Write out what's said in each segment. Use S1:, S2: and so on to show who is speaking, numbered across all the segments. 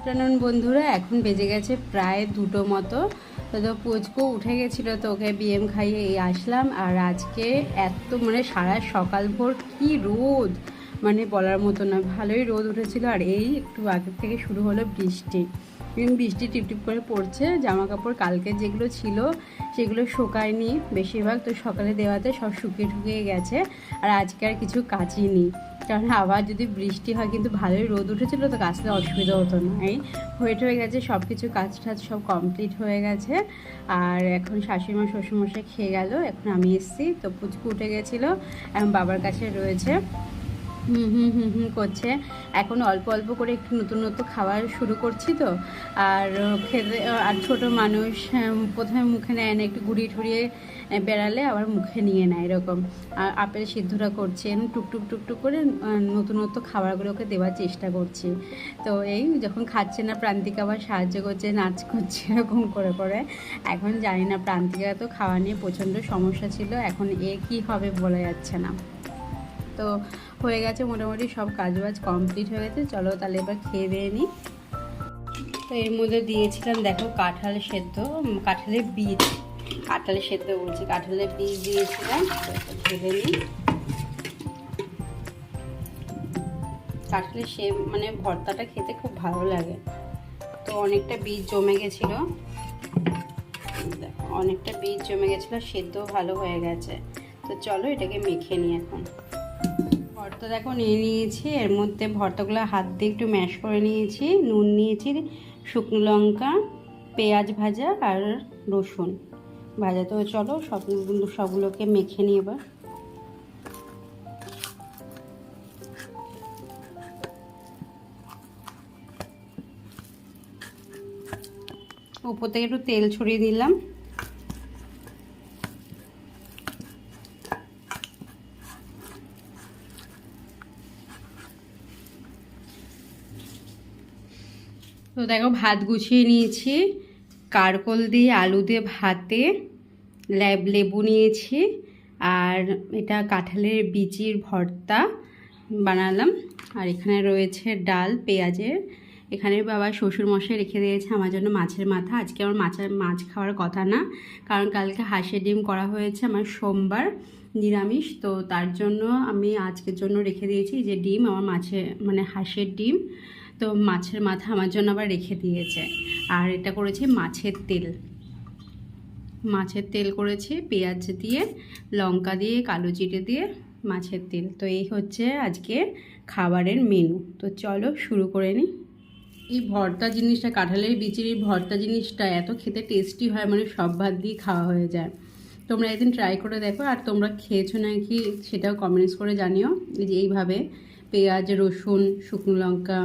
S1: Afternoon বন্ধুরা। এখন বেজে গেছে প্রায় দুটো মতো। তো পুচকু উঠে গেছিল তো ওকে বিএম খাইয়ে আসলাম। আর আজকে এত মানে সারা সকাল ভোর কি রোদ! মানে বলার মতো না, ভালোই রোদ উঠেছিল। আর এই একটু আগের থেকে শুরু হলো বৃষ্টি। বৃষ্টি টিপটিপ করে পড়ছে। জামা কাপড় কালকে যেগুলো ছিল, সেগুলো শোকায়নি বেশিরভাগ। তো সকালে দেওয়াতে সব শুকিয়ে ঠুকিয়ে গেছে। আর আজকে আর কিছু কাচিনি। কারণ আবার যদি বৃষ্টি হয়, কিন্তু ভালোই রোদ উঠেছিল, তো কাজটা অসুবিধা হতো না। এই হয়ে হয়ে গেছে সব কিছু কাজ টাজ সব কমপ্লিট হয়ে গেছে। আর এখন শাশুড়িমা, শ্বশুরমশাই খেয়ে গেল, এখন আমি এসেছি, তো পুচকু উঠে গেছিল, এখন বাবার কাছে রয়েছে। হুম হুম হুম হুম করছে। এখন অল্প অল্প করে একটু নতুন নতুন খাবার শুরু করছি তো। আর খেতে আর ছোট মানুষ প্রথমে মুখে নেয় না একটু ঘুরিয়ে ঠুরিয়ে বেড়ালে আবার মুখে নিয়ে নেয় এরকম। আর আপেল সিদ্ধটা করছি এরকম টুকটুক টুকটুক করে আহ, নতুন নতুন খাবারগুলো ওকে দেওয়ার চেষ্টা করছি। তো এই যখন খাচ্ছে না প্রান্তিকা আবার সাহায্য করছে নাচ করছে এরকম করে করে। এখন জানি না প্রান্তিকা তো খাওয়া নিয়ে প্রচণ্ড সমস্যা ছিল এখন এ কী হবে বলা যাচ্ছে না। তো হয়ে গেছে, মোটামুটি সব কাজবাজ কমপ্লিট হয়ে গেছে। চলো তাহলে এবার খেয়ে দিয়ে নিই তো এর মধ্যে দিয়েছিলাম, দেখো, কাঁঠাল সেদ্ধ কাঁঠালের বীজ। কাঁঠালের সেদ্ধ বলছি, কাঁঠালের বীজ দিয়েছিলাম। ঢেলে নিই কাঁঠালের সে মানে ভর্তাটা খেতে খুব ভালো লাগে। তো অনেকটা বীজ জমে গেছিল। অনেকটা বীজ জমে গেছিল সেদ্ধ ভালো হয়ে গেছে। তো চলো এটাকে মেখে নিই এখন। ভর্তা দেখো নিয়ে নিয়েছি, এর মধ্যে ভর্তাগুলো হাত দিয়ে একটু ম্যাশ করে নিয়েছি, নুন নিয়েছি, শুকনো লঙ্কা, পেঁয়াজ ভাজা আর রসুন। ভাজা তো চলো, সব সবগুলোকে মেখে নিই এবার। উপর থেকে একটু তেল ছড়িয়ে দিলাম। তো দেখো ভাত গুছিয়ে নিয়েছি। কারকল দিয়ে আলু দিয়ে ভাতে ল্যাব লেবু নিয়েছি। আর এটা কাঁঠালের বিচির ভর্তা বানালাম। আর এখানে রয়েছে ডাল, পেঁয়াজের। এখানে বাবা শ্বশুর মশাই রেখে দিয়েছে আমার জন্য মাছের মাথা। আজকে আমার মাছের, মাছ খাওয়ার কথা না। কারণ কালকে হাঁসের ডিম করা হয়েছে আমার সোমবার নিরামিষ। তো তার জন্য আমি আজকের জন্য রেখে দিয়েছি যে ডিম, আমার মাছে মানে হাঁসের ডিম। তো মাছের মাথা আমার জন্য আবার রেখে দিয়েছে। আর এটা করেছি মাছের তেল। মাছের তেল করেছি, পেঁয়াজ দিয়ে, লঙ্কা দিয়ে, কালো জিরে দিয়ে মাছের তেল। তো এই হচ্ছে আজকে খাবারের মেনু তো চলো শুরু করে নিই এই ভর্তা জিনিসটা, কাঁঠালের বিচির ভর্তা জিনিসটা এত খেতে টেস্টি হয় মানে সব ভাত দিয়ে খাওয়া হয়ে যায়। তোমরা একদিন ট্রাই করে দেখো, আর তোমরা খেয়েছো নাকি সেটাও কমেন্টস করে জানিও। যে এইভাবে পেঁয়াজ, রসুন, শুকনো লঙ্কা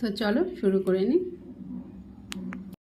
S1: তো চলো শুরু করে নিই।